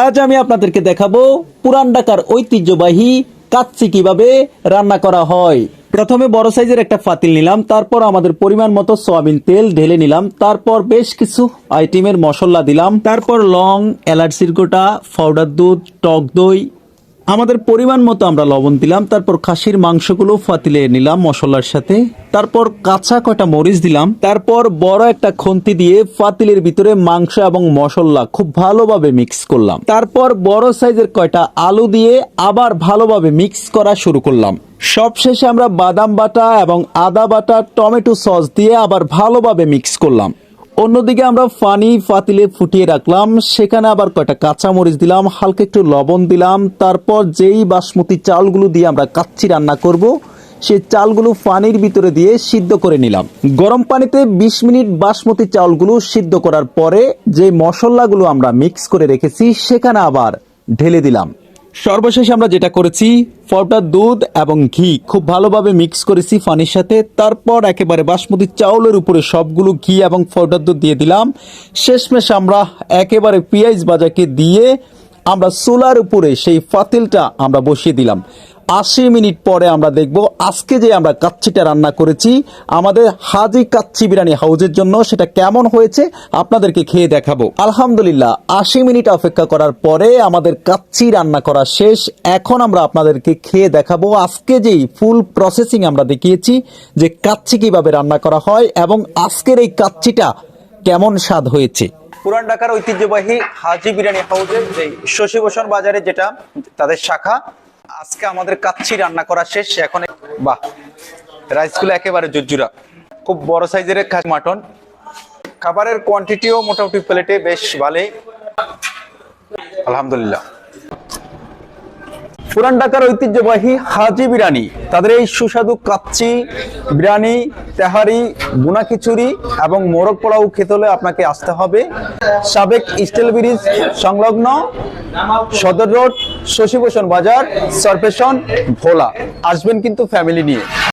আজ আমি আপনাদেরকে দেখাবো পুরান ঢাকার ঐতিহ্যবাহী কাচ্চি কীভাবে রান্না করা হয়। প্রথমে বড় সাইজের একটা ফাতিল নিলাম, তারপর আমাদের পরিমাণ মতো সয়াবিন তেল ঢেলে নিলাম, তারপর বেশ কিছু আইটেমের মশলা দিলাম, তারপর লং, এলাচির গোটা, পাউডার দুধ, টক দই আমাদের পরিমাণ মতো আমরা লবণ দিলাম, তারপর খাসির মাংসগুলো ফাতিলে নিলাম মশলার সাথে, তারপর কাঁচা কয়টা মরিচ দিলাম, তারপর বড় একটা খন্তি দিয়ে ফাতিলের ভিতরে মাংস এবং মশলা খুব ভালোভাবে মিক্স করলাম, তারপর বড় সাইজের কয়টা আলু দিয়ে আবার ভালোভাবে মিক্স করা শুরু করলাম। সবশেষে আমরা বাদাম বাটা এবং আদা বাটা, টমেটো সস দিয়ে আবার ভালোভাবে মিক্স করলাম। অন্যদিকে আমরা পানি ফাতিলে ফুটিয়ে রাখলাম, সেখানে আবার কয়টা কাঁচা মরিচ দিলাম, হালকা একটু লবণ দিলাম, তারপর যেই বাসমতি চালগুলো দিয়ে আমরা কাচ্চি রান্না করব, সেই চালগুলো পানির ভিতরে দিয়ে সিদ্ধ করে নিলাম। গরম পানিতে ২০ মিনিট বাসমতি চালগুলো সিদ্ধ করার পরে যে মশলাগুলো আমরা মিক্স করে রেখেছি, সেখানে আবার ঢেলে দিলাম। সর্বশেষ আমরা যেটা করেছি, ফটা দুধ এবং ঘি। খুব ভালোভাবে মিক্স করেছি ফানির সাথে। তারপর একেবারে বাসমতি চাউলের উপরে সবগুলো ঘি এবং পাউডার দুধ দিয়ে দিলাম। শেষমেশ আমরা একেবারে পেঁয়াজ বাজাকে দিয়ে আমরা সোলার উপরে সেই ফাতিলটা আমরা বসিয়ে দিলাম। আশি মিনিট পরে আমরা দেখব আজকে যে আমরা কাচ্ছিটা রান্না করেছি, আমাদের হাজি কাচ্ছি বিরিয়ানি হাউজের জন্য সেটা কেমন হয়েছে আপনাদেরকে খেয়ে দেখাবো। আলহামদুলিল্লাহ, আশি মিনিট অপেক্ষা করার পরে আমাদের কাচ্ছি রান্না করা শেষ। এখন আমরা আপনাদেরকে খেয়ে দেখাবো আজকে যেই ফুল প্রসেসিং আমরা দেখিয়েছি, যে কাচ্ছি কীভাবে রান্না করা হয় এবং আজকের এই কাচ্ছিটা কেমন স্বাদ হয়েছে। পুরান ঢাকার ঐতিহ্যবাহী হাজি বিরিয়ানি হাউসের যে শশীভূষণ বাজারে যেটা, তাদের শাখা আজকে আমাদের কাচ্ছি রান্না করা শেষ, এখন বাহ, রাইসগুলো একেবারে জুজুরা খুব বড় সাইজের মাটন। খাবারের কোয়ান্টিটিও মোটামুটি প্লেটে বেশ ভালোই। আলহামদুলিল্লাহ। পুরান ঢাকার ঐতিহ্যবাহী হাজি বিরিয়ানি। তাদের এই সুস্বাদু কাচ্চি বিরিয়ানি, তেহারি বুনা খিচুড়ি এবং মোরগ পোলাও খেতে হলে আপনাকে আসতে হবে সাবেক স্টিল ব্রিজ সংলগ্ন সদর রোড শশীভূষণ বাজার সরপেশন ভোলা। আসবেন কিন্তু ফ্যামিলি নিয়ে।